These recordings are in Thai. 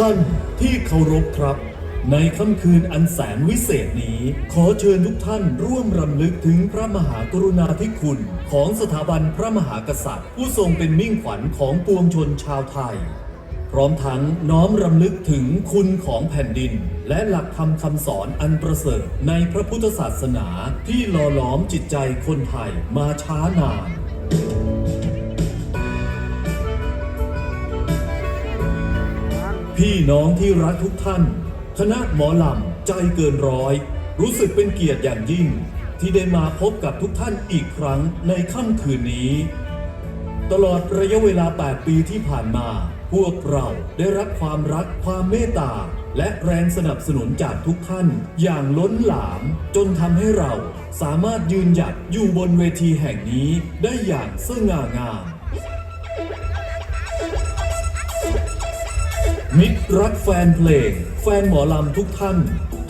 ท่านที่เคารพครับ ในค่ำคืนอันแสนวิเศษนี้ ขอเชิญทุกท่านร่วมรำลึกถึงพระมหากรุณาธิคุณ ของสถาบันพระมหากษัตริย์ ผู้ทรงเป็นมิ่งขวัญของปวงชนชาวไทย พร้อมทั้งน้อมรำลึกถึงคุณของแผ่นดิน และหลักธรรมคำสอนอันประเสริฐในพระพุทธศาสนาที่หล่อหลอมจิตใจคนไทยมาช้านาน พี่น้องที่รักทุกท่าน คณะหมอลำใจเกินร้อย รู้สึกเป็นเกียรติอย่างยิ่ง ที่ได้มาพบกับทุกท่านอีกครั้งในค่ำคืนนี้ ตลอดระยะเวลา 8 ปีที่ผ่านมา พวกเราได้รับความรักความเมตตา และแรงสนับสนุนจากทุกท่านอย่างล้นหลาม จนทำให้เราสามารถยืนหยัดอยู่บนเวทีแห่งนี้ได้อย่างสง่างาม มิตรรักแฟนเพลง แฟนหมอลำทุกท่าน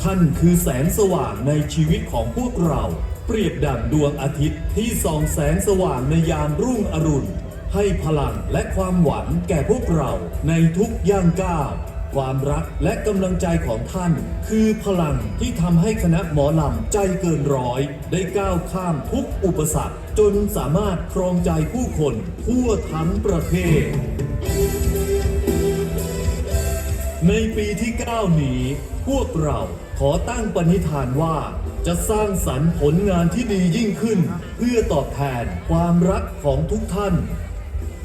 ท่านคือแสงสว่างในชีวิตของพวกเรา เปรียบดั่งดวงอาทิตย์ที่ส่องแสงสว่างในยามรุ่งอรุณ ให้พลังและความหวังแก่พวกเราในทุกย่างก้าวความรักและกำลังใจของท่าน คือพลังที่ทำให้คณะหมอลำใจเกินร้อย ได้ก้าวข้ามทุกอุปสรรค จนสามารถครองใจผู้คนทั่วทั้งประเทศ ในปีที่ 9 นี้ พวกเราขอตั้งปณิธานว่า จะสร้างสรรค์ผลงานที่ดียิ่งขึ้น เพื่อตอบแทนความรักของทุกท่าน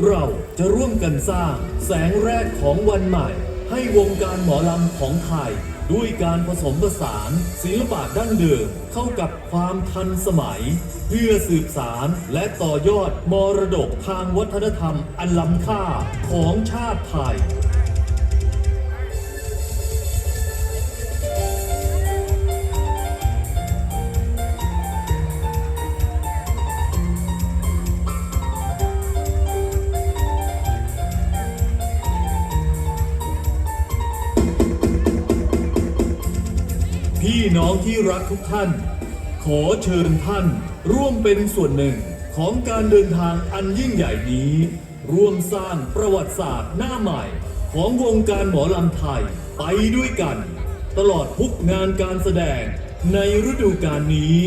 เราจะร่วมกันสร้างแสงแรกของวันใหม่ ให้วงการหมอลำของไทย ด้วยการผสมผสานศิลปะดั้งเดิมเข้ากับความทันสมัย เพื่อสืบสารและต่อยอดมรดกทางวัฒนธรรมอันล้ำค่าของชาติไทย พี่น้องที่รักทุกท่าน ขอเชิญท่านร่วมเป็นส่วนหนึ่งของการเดินทางอันยิ่งใหญ่นี้ ร่วมสร้างประวัติศาสตร์หน้าใหม่ ของวงการหมอลำไทยไปด้วยกัน ตลอดทุกงานการแสดงในฤดูกาลนี้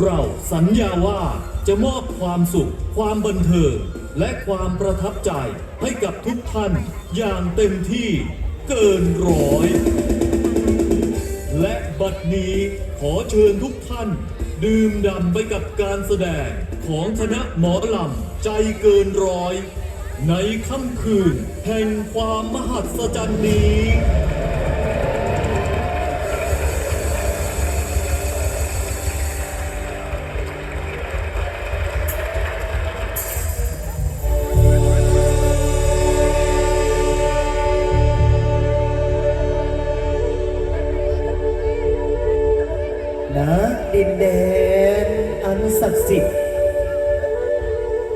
เราสัญญาว่าจะมอบความสุข ความบันเทิงและความประทับใจให้กับทุกท่านอย่างเต็มที่เกินร้อย และบัดนี้ขอเชิญทุกท่าน ดื่มด่ำไปกับการแสดงของคณะหมอลำใจเกินร้อย ในค่ำคืนแห่งความมหัศจรรย์นี้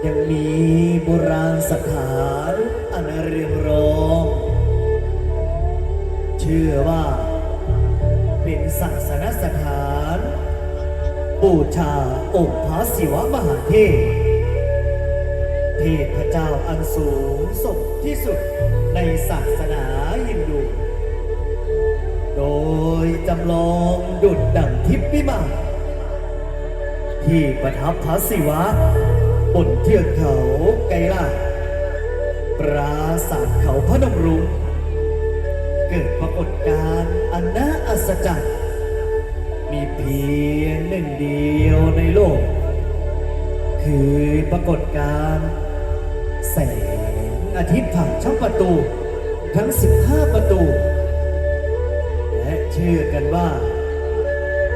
ยังมีโบราณสถานอันเรียงรองเชื่อว่า เป็นศาสนสถานบูชาองค์พระศิวะมหาเทพเทพเจ้าอันสูงส่งที่สุดในศาสนาฮินดู โดยจำลองดุดดั่งทิพย์วิมานที่ประทับพระศิวะ บนเทือกเขาไกรลาปราสาทเขาพนมรุ้งเกิดปรากฏการณ์อันน่าอัศจรรย์มีเพียงหนึ่งเดียวในโลก คือปรากฏการณ์แสงอาทิตย์ผ่านช่องประตู ทั้ง 15 ประตู และเชื่อกันว่า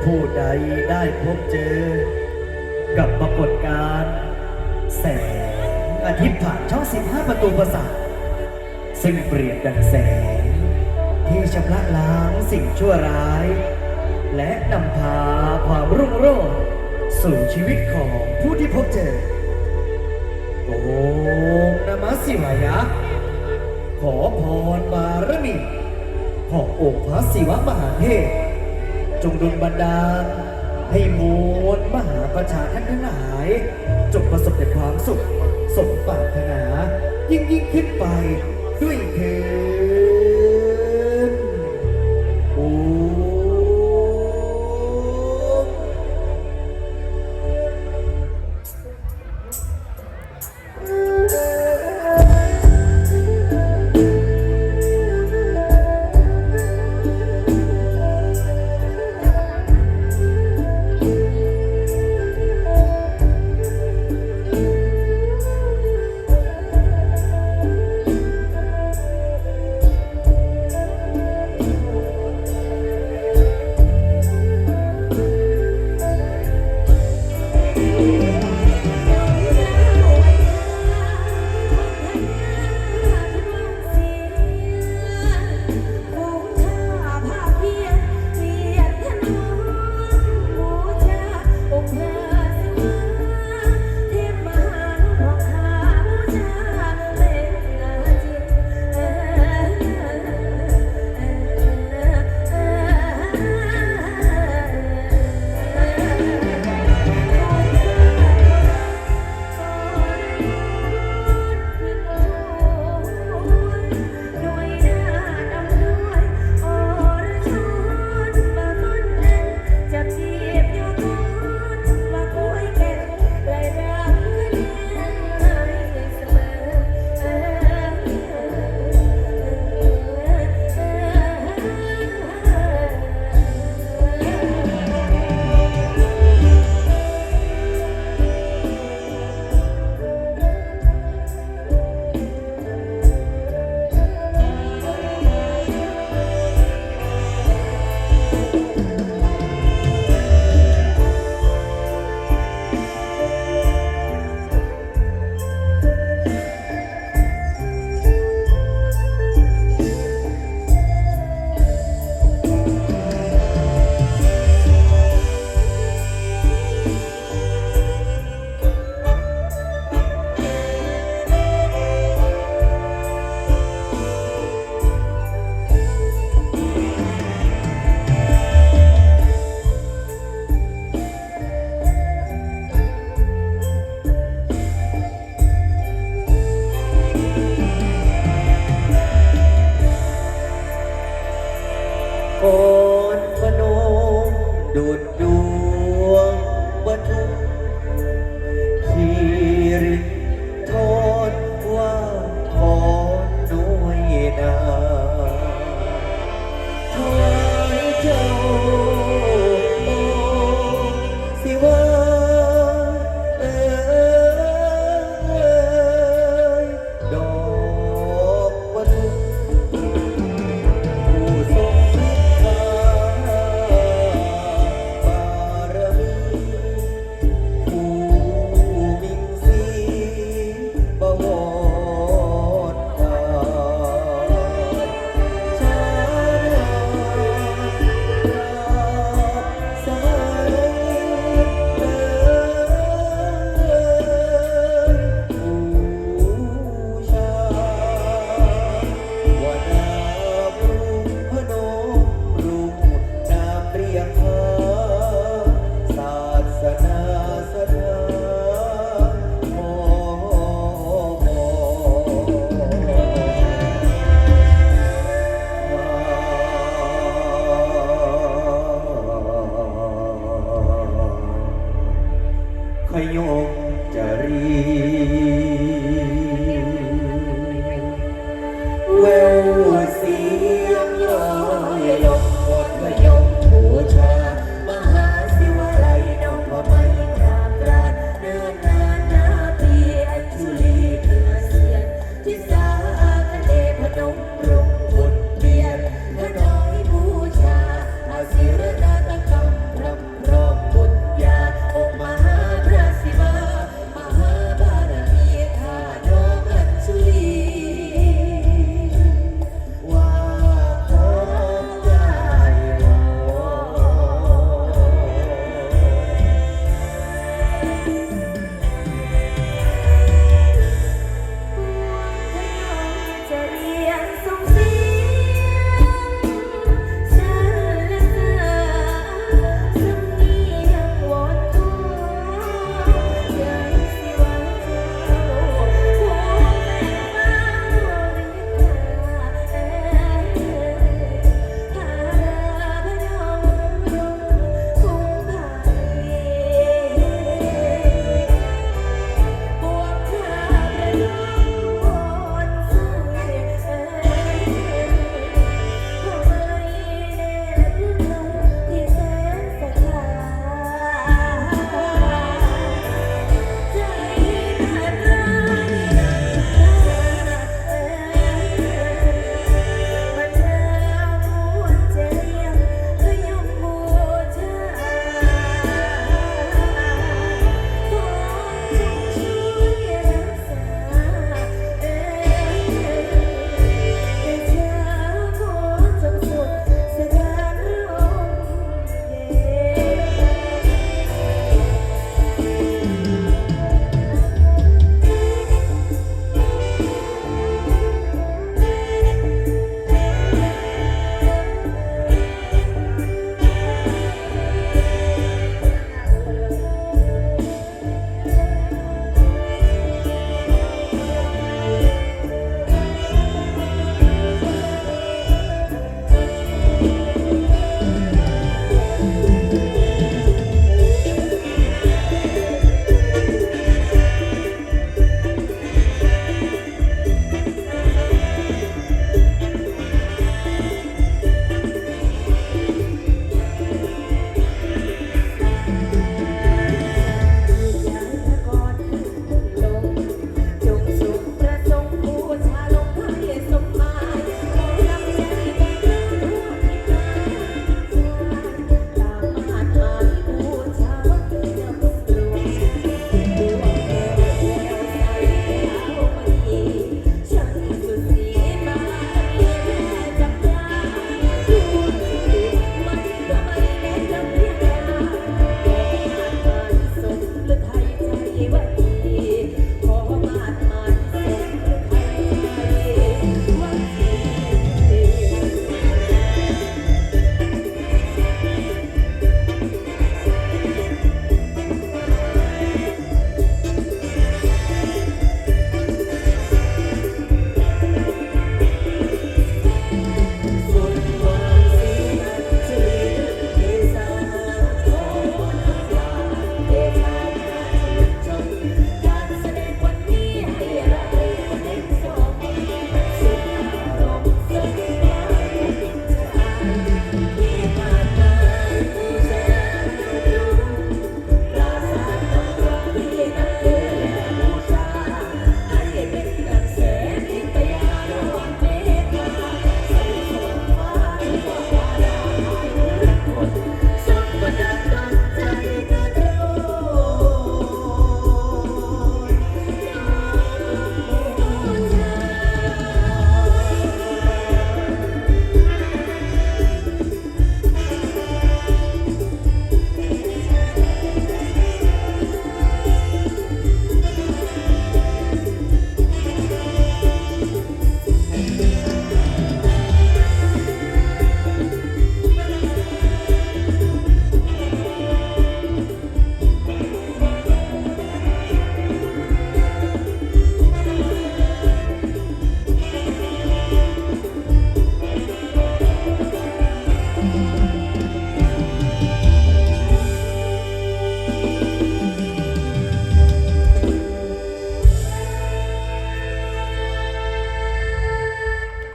ผู้ใดได้พบเจอ กับปรากฏการณ์ แสงอาทิตย์ผ่านช่อง15 ประตูประสาทซึ่งเปรียบดังแสง ที่ชำระล้างสิ่งชั่วร้าย และนำพาความรุ่งโรจน์สู่ชีวิตของผู้ที่พบเจอ โอมนมัสสิวายะ ขอพรบารมีขององค์พระศิวะมหาเทพจงดลบันดาลให้มวลมหาประชาท่านทั้งหลาย จงประสบแต่ความสุขสมปรารถนา ยิ่งยิ่งขึ้นไปด้วยเถิด